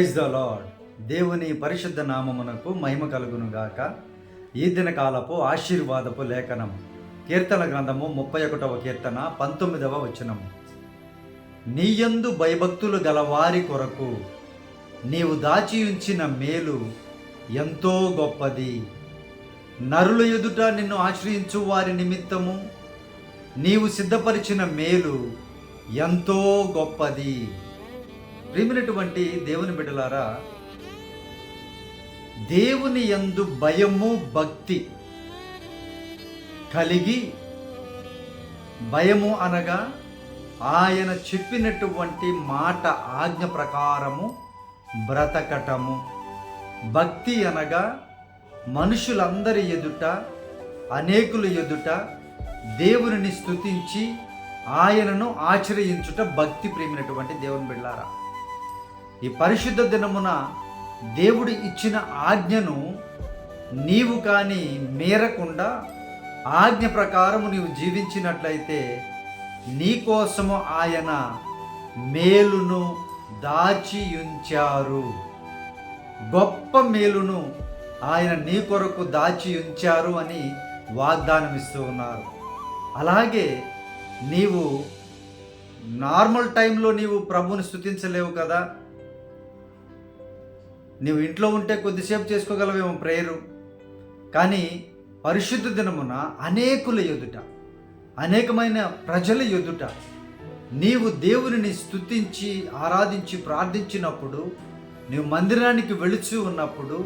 Praise the lord. దేవుని పరిశుద్ధ నామమునకు మహిమ కలుగునుగాక. ఈ దినకాలపు ఆశీర్వాదపు లేఖనం. కీర్తన గ్రంథము ముప్పై ఒకటవ కీర్తన పంతొమ్మిదవ వచనము. నీయందు భయభక్తులు గలవారి కొరకు నీవు దాచి ఉంచిన మేలు ఎంతో గొప్పది. నరుల ఎదుట నిన్ను ఆశ్రయించు వారి నిమిత్తము నీవు సిద్ధపరిచిన మేలు ఎంతో గొప్పది. ప్రేమినటువంటి దేవుని బిడ్డలారా దేవుని యందు భయము భక్తి కలిగి భయము అనగా ఆయన చెప్పినటువంటి మాట ఆజ్ఞ ప్రకారము బ్రతకటము. భక్తి అనగా మనుషులందరి ఎదుట అనేకుల ఎదుట దేవునిని స్తుతించి ఆయనను ఆశ్రయించుట భక్తి ప్రేమినటువంటి దేవుని బిళ్ళారా ఈ పరిశుద్ధ దినమున దేవుడు ఇచ్చిన ఆజ్ఞను నీవు కానీ మేరకుండా ఆజ్ఞ ప్రకారము నీవు జీవించినట్లయితే నీకోసము ఆయన మేలును దాచి ఉంచారు గొప్ప మేలును ఆయన నీ కొరకు దాచి ఉంచారు అని వాగ్దానం ఇస్తూ ఉన్నారు. అలాగే నీవు నార్మల్ టైంలో నీవు ప్రభుని స్థుతించలేవు కదా? నీవు ఇంట్లో ఉంటే కొద్దిసేపు చేసుకోగలవేమో ప్రేయరు. కానీ పరిశుద్ధ దినమున అనేకుల ఎదుట అనేకమైన ప్రజల ఎదుట నీవు దేవుని స్తుతించి ఆరాధించి ప్రార్థించినప్పుడు నీవు మందిరానికి వెళుచు ఉన్నప్పుడు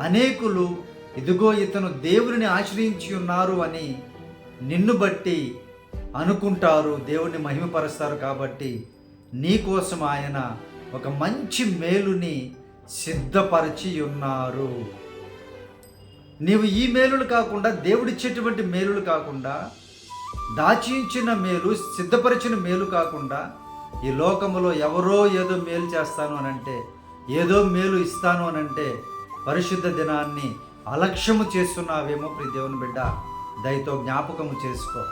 అనేకులు ఇదిగో ఇతను దేవుని ఆశ్రయించి ఉన్నారు అని నిన్ను బట్టి అనుకుంటారు దేవుని మహిమపరుస్తారు కాబట్టి నీకోసం ఆయన ఒక మంచి మేలుని సిద్ధపరిచి ఉన్నారు నీవు ఈ మేలులు కాకుండా దేవుడిచ్చేటువంటి మేలులు కాకుండా దాచించిన మేలు సిద్ధపరిచిన మేలు కాకుండా ఈ లోకములో ఎవరో ఏదో మేలు చేస్తాను అని అంటే ఏదో మేలు ఇస్తాను అని అంటే పరిశుద్ధ దినాన్ని అలక్ష్యము చేస్తున్నావేమో ప్రి దేవుని బిడ్డ దయతో జ్ఞాపకము చేసుకో.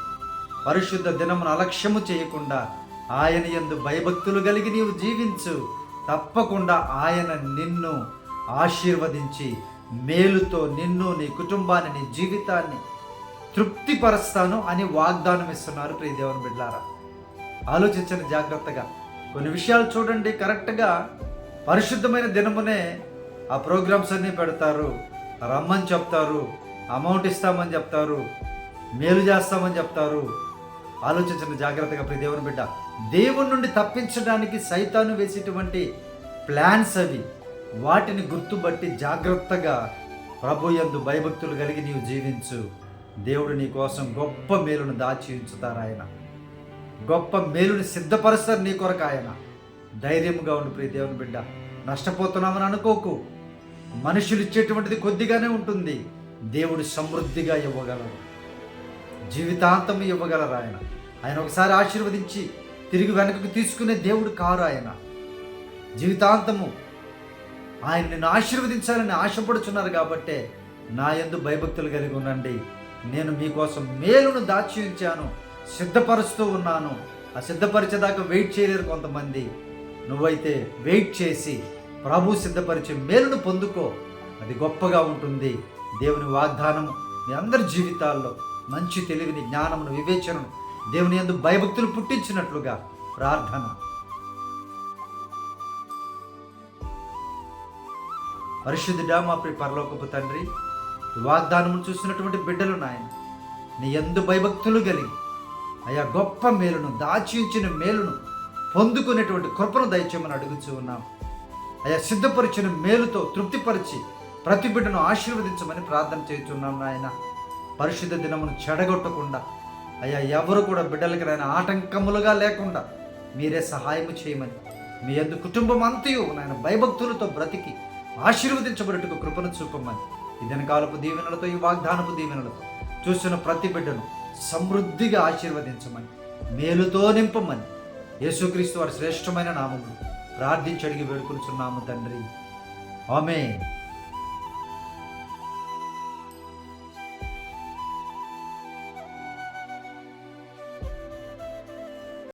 పరిశుద్ధ దినమును అలక్ష్యము చేయకుండా ఆయన ఎందు భయభక్తులు కలిగి నీవు జీవించు. తప్పకుండా ఆయన నిన్ను ఆశీర్వదించి మేలుతో నిన్ను నీ కుటుంబాన్ని నీ జీవితాన్ని తృప్తిపరుస్తాను అని వాగ్దానం ఇస్తున్నారు ప్రియ దేవుని బిడ్డారా ఆలోచించండి జాగ్రత్తగా. కొన్ని విషయాలు చూడండి కరెక్ట్గా పరిశుద్ధమైన దినమునే ఆ ప్రోగ్రామ్స్ అన్నీ పెడతారు. రమ్మని చెప్తారు అమౌంట్ ఇస్తామని చెప్తారు మేలు చేస్తామని చెప్తారు. ఆలోచించిన జాగ్రత్తగా ప్రతి దేవుని బిడ్డ దేవుని నుండి తప్పించడానికి సైతాను వేసేటువంటి ప్లాన్స్ అవి వాటిని గుర్తుబట్టి జాగ్రత్తగా ప్రభు ఎందు భయభక్తులు కలిగి నీవు జీవించు. దేవుడు నీ కోసం గొప్ప మేలును దాచి ఉంచుతారు ఆయన. గొప్ప మేలుని సిద్ధపరుస్తారు నీ కొరకు ఆయన. ధైర్యంగా ఉండు ప్రియ దేవుని బిడ్డ. నష్టపోతున్నామని అనుకోకు. మనుషులు ఇచ్చేటువంటిది కొద్దిగానే ఉంటుంది. దేవుడు సమృద్ధిగా ఇవ్వగలరు జీవితాంతం ఇవ్వగలరు ఆయన. ఆయన ఒకసారి ఆశీర్వదించి తిరిగి వెనకకు తీసుకునే దేవుడు కారు ఆయన. జీవితాంతము ఆయన నిన్ను ఆశీర్వదించాలని ఆశపడుచున్నారు కాబట్టే నా యందు భయభక్తులు కలిగి ఉండండి. నేను మీకోసం మేలును దాచి ఉంచాను సిద్ధపరుస్తూ ఉన్నాను. ఆ సిద్ధపరిచేదాకా వెయిట్ చేయలేరు కొంతమంది. నువ్వైతే వెయిట్ చేసి ప్రభు సిద్ధపరిచే మేలును పొందుకో. అది గొప్పగా ఉంటుంది. దేవుని వాగ్దానము మీ అందరి జీవితాల్లో. మంచి తెలివిని జ్ఞానమును వివేచనను దేవుని ఎందు భయభక్తులు పుట్టించినట్లుగా ప్రార్థన. పరిశుద్ధుడా మా ప్రి పరలోకపు తండ్రి వాగ్దానము చూసినటువంటి బిడ్డలు నాయన నీ ఎందు భయభక్తులు కలిగి అయా గొప్ప మేలును దాచి ఉంచిన మేలును పొందుకునేటువంటి కృపను దయచేయమని అడుగుచూ ఉన్నాం. అయా సిద్ధపరిచిన మేలుతో తృప్తిపరిచి ప్రతి బిడ్డను ఆశీర్వదించమని ప్రార్థన చేస్తున్నాం నాయన. పరిశుద్ధ దినమును చెడగొట్టకుండా అయ్యా ఎవరు కూడా బిడ్డలకి నాయన ఆటంకములుగా లేకుండా మీరే సహాయము చేయమని మీ ఎందు కుటుంబం అంతయు నాయన భయభక్తులతో బ్రతికి ఆశీర్వదించబడేట్టుకు కృపను చూపమని ఈ దినకాలపు దీవెనలతో ఈ వాగ్దానపు దీవెనలతో చూసిన ప్రతి బిడ్డను సమృద్ధిగా ఆశీర్వదించమని మేలుతో నింపమని యేసుక్రీస్తు వారి శ్రేష్టమైన నామములు ప్రార్థించి అడిగి తండ్రి. ఆమె